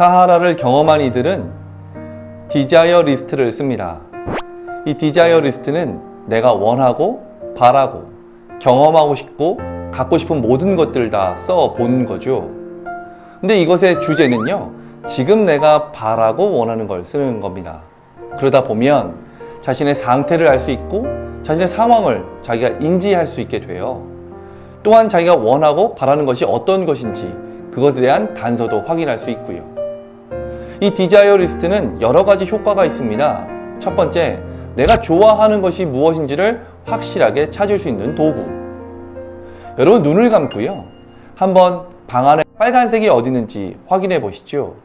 사하라를 경험한 이들은 디자이어 리스트를 씁니다. 이 디자이어 리스트는 내가 원하고 바라고 경험하고 싶고 갖고 싶은 모든 것들을 다써 본 거죠. 근데 이것의 주제는요, 지금 내가 바라고 원하는 걸 쓰는 겁니다. 그러다 보면 자신의 상태를 알 수 있고 자신의 상황을 자기가 인지할 수 있게 돼요. 또한 자기가 원하고 바라는 것이 어떤 것인지 그것에 대한 단서도 확인할 수 있고요. 이 디자이어 리스트는 여러 가지 효과가 있습니다. 첫 번째, 내가 좋아하는 것이 무엇인지를 확실하게 찾을 수 있는 도구. 여러분 눈을 감고요. 한번 방 안에 빨간색이 어디 있는지 확인해 보시죠.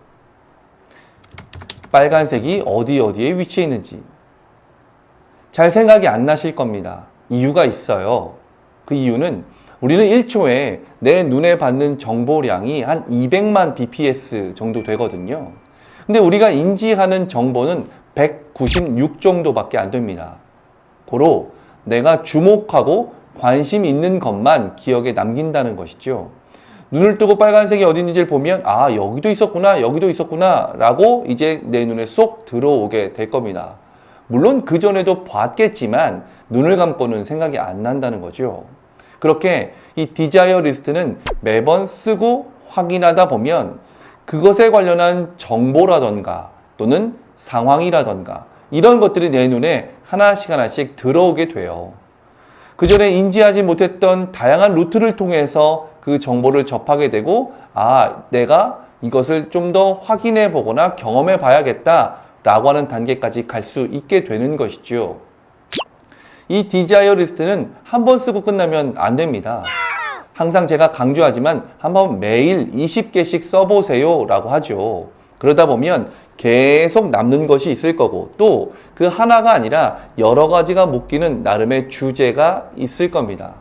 빨간색이 어디 어디에 위치해 있는지. 잘 생각이 안 나실 겁니다. 이유가 있어요. 그 이유는 우리는 1초에 내 눈에 받는 정보량이 한 200만 bps 정도 되거든요. 근데 우리가 인지하는 정보는 196 정도밖에 안 됩니다. 고로 내가 주목하고 관심 있는 것만 기억에 남긴다는 것이죠. 눈을 뜨고 빨간색이 어디 있는지를 보면 아 여기도 있었구나 여기도 있었구나 라고 이제 내 눈에 쏙 들어오게 될 겁니다. 물론 그 전에도 봤겠지만 눈을 감고는 생각이 안 난다는 거죠. 그렇게 이 디자이어 리스트는 매번 쓰고 확인하다 보면 그것에 관련한 정보라던가 또는 상황이라던가 이런 것들이 내 눈에 하나씩 하나씩 들어오게 돼요. 그 전에 인지하지 못했던 다양한 루트를 통해서 그 정보를 접하게 되고, 아, 내가 이것을 좀 더 확인해 보거나 경험해 봐야겠다. 라고 하는 단계까지 갈 수 있게 되는 것이죠. 이 디자이어 리스트는 한 번 쓰고 끝나면 안 됩니다. 항상 제가 강조하지만 한번 매일 20개씩 써보세요 라고 하죠. 그러다 보면 계속 남는 것이 있을 거고 또 그 하나가 아니라 여러 가지가 묶이는 나름의 주제가 있을 겁니다.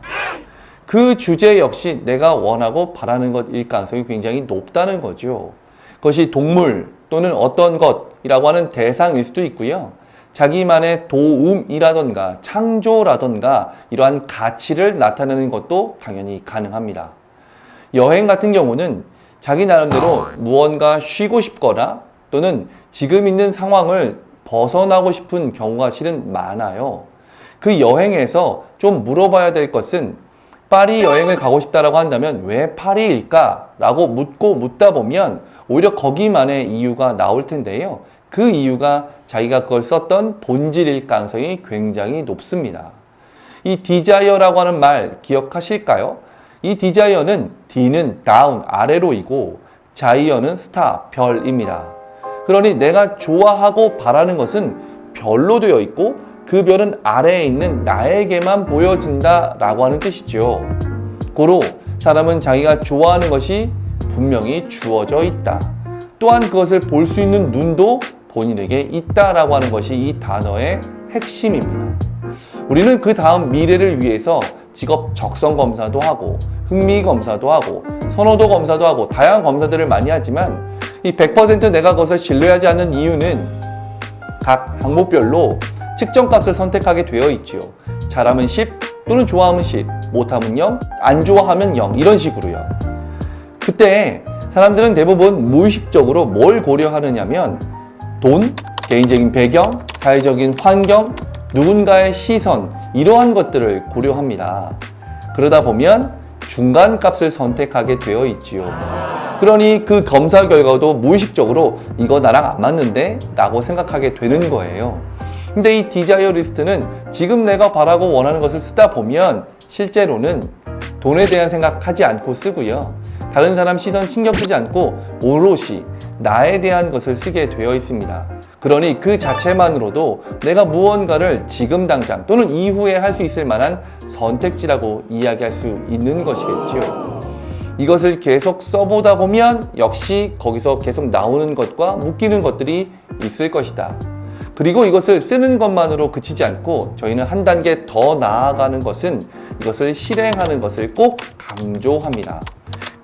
그 주제 역시 내가 원하고 바라는 것일 가능성이 굉장히 높다는 거죠. 그것이 동물 또는 어떤 것이라고 하는 대상일 수도 있고요. 자기만의 도움이라던가 창조라던가 이러한 가치를 나타내는 것도 당연히 가능합니다. 여행 같은 경우는 자기 나름대로 무언가 쉬고 싶거나 또는 지금 있는 상황을 벗어나고 싶은 경우가 실은 많아요. 그 여행에서 좀 물어봐야 될 것은 파리 여행을 가고 싶다라고 한다면 왜 파리일까? 라고 묻고 묻다 보면 오히려 거기만의 이유가 나올 텐데요. 그 이유가 자기가 그걸 썼던 본질일 가능성이 굉장히 높습니다. 이 디자이어라고 하는 말 기억하실까요? 이 디자이어는 D는 다운, 아래로이고 자이어는 스타, 별입니다. 그러니 내가 좋아하고 바라는 것은 별로 되어 있고 그 별은 아래에 있는 나에게만 보여진다 라고 하는 뜻이죠. 고로 사람은 자기가 좋아하는 것이 분명히 주어져 있다. 또한 그것을 볼 수 있는 눈도 본인에게 있다라고 하는 것이 이 단어의 핵심입니다. 우리는 그 다음 미래를 위해서 직업 적성 검사도 하고 흥미 검사도 하고 선호도 검사도 하고 다양한 검사들을 많이 하지만 이 100% 내가 그것을 신뢰하지 않는 이유는 각 항목별로 측정 값을 선택하게 되어 있지요. 잘하면 10 또는 좋아하면 10, 못하면 0, 안 좋아하면 0 이런 식으로요. 그때 사람들은 대부분 무의식적으로 뭘 고려하느냐면 돈, 개인적인 배경, 사회적인 환경, 누군가의 시선 이러한 것들을 고려합니다. 그러다 보면 중간 값을 선택하게 되어 있지요. 그러니 그 검사 결과도 무의식적으로 이거 나랑 안 맞는데? 라고 생각하게 되는 거예요. 근데 이 디자이어 리스트는 지금 내가 바라고 원하는 것을 쓰다 보면 실제로는 돈에 대한 생각하지 않고 쓰고요. 다른 사람 시선 신경 쓰지 않고 오롯이 나에 대한 것을 쓰게 되어 있습니다. 그러니 그 자체만으로도 내가 무언가를 지금 당장 또는 이후에 할 수 있을 만한 선택지라고 이야기할 수 있는 것이겠죠. 이것을 계속 써보다 보면 역시 거기서 계속 나오는 것과 묶이는 것들이 있을 것이다. 그리고 이것을 쓰는 것만으로 그치지 않고 저희는 한 단계 더 나아가는 것은 이것을 실행하는 것을 꼭 강조합니다.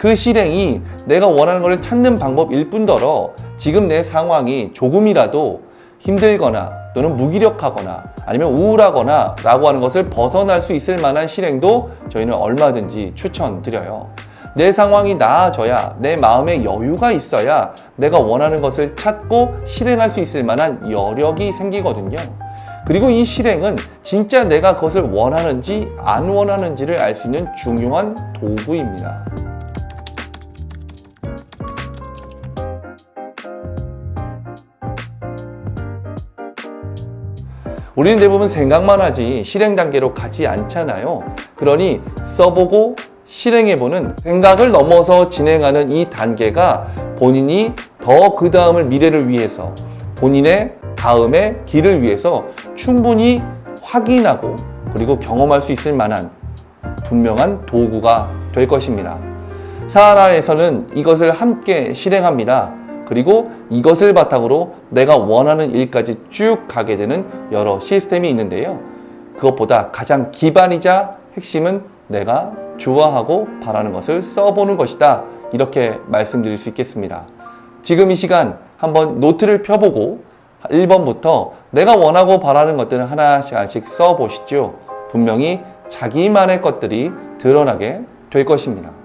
그 실행이 내가 원하는 것을 찾는 방법일 뿐더러 지금 내 상황이 조금이라도 힘들거나 또는 무기력하거나 아니면 우울하거나 라고 하는 것을 벗어날 수 있을 만한 실행도 저희는 얼마든지 추천드려요. 내 상황이 나아져야 내 마음에 여유가 있어야 내가 원하는 것을 찾고 실행할 수 있을 만한 여력이 생기거든요. 그리고 이 실행은 진짜 내가 그것을 원하는지 안 원하는지를 알 수 있는 중요한 도구입니다. 우리는 대부분 생각만 하지 실행 단계로 가지 않잖아요. 그러니 써보고 실행해보는 생각을 넘어서 진행하는 이 단계가 본인이 더 그 다음을 미래를 위해서 본인의 다음의 길을 위해서 충분히 확인하고 그리고 경험할 수 있을 만한 분명한 도구가 될 것입니다. 사안 안에서는 이것을 함께 실행합니다. 그리고 이것을 바탕으로 내가 원하는 일까지 쭉 가게 되는 여러 시스템이 있는데요. 그것보다 가장 기반이자 핵심은 내가 좋아하고 바라는 것을 써보는 것이다. 이렇게 말씀드릴 수 있겠습니다. 지금 이 시간 한번 노트를 펴보고 1번부터 내가 원하고 바라는 것들을 하나씩 하나씩 써보시죠. 분명히 자기만의 것들이 드러나게 될 것입니다.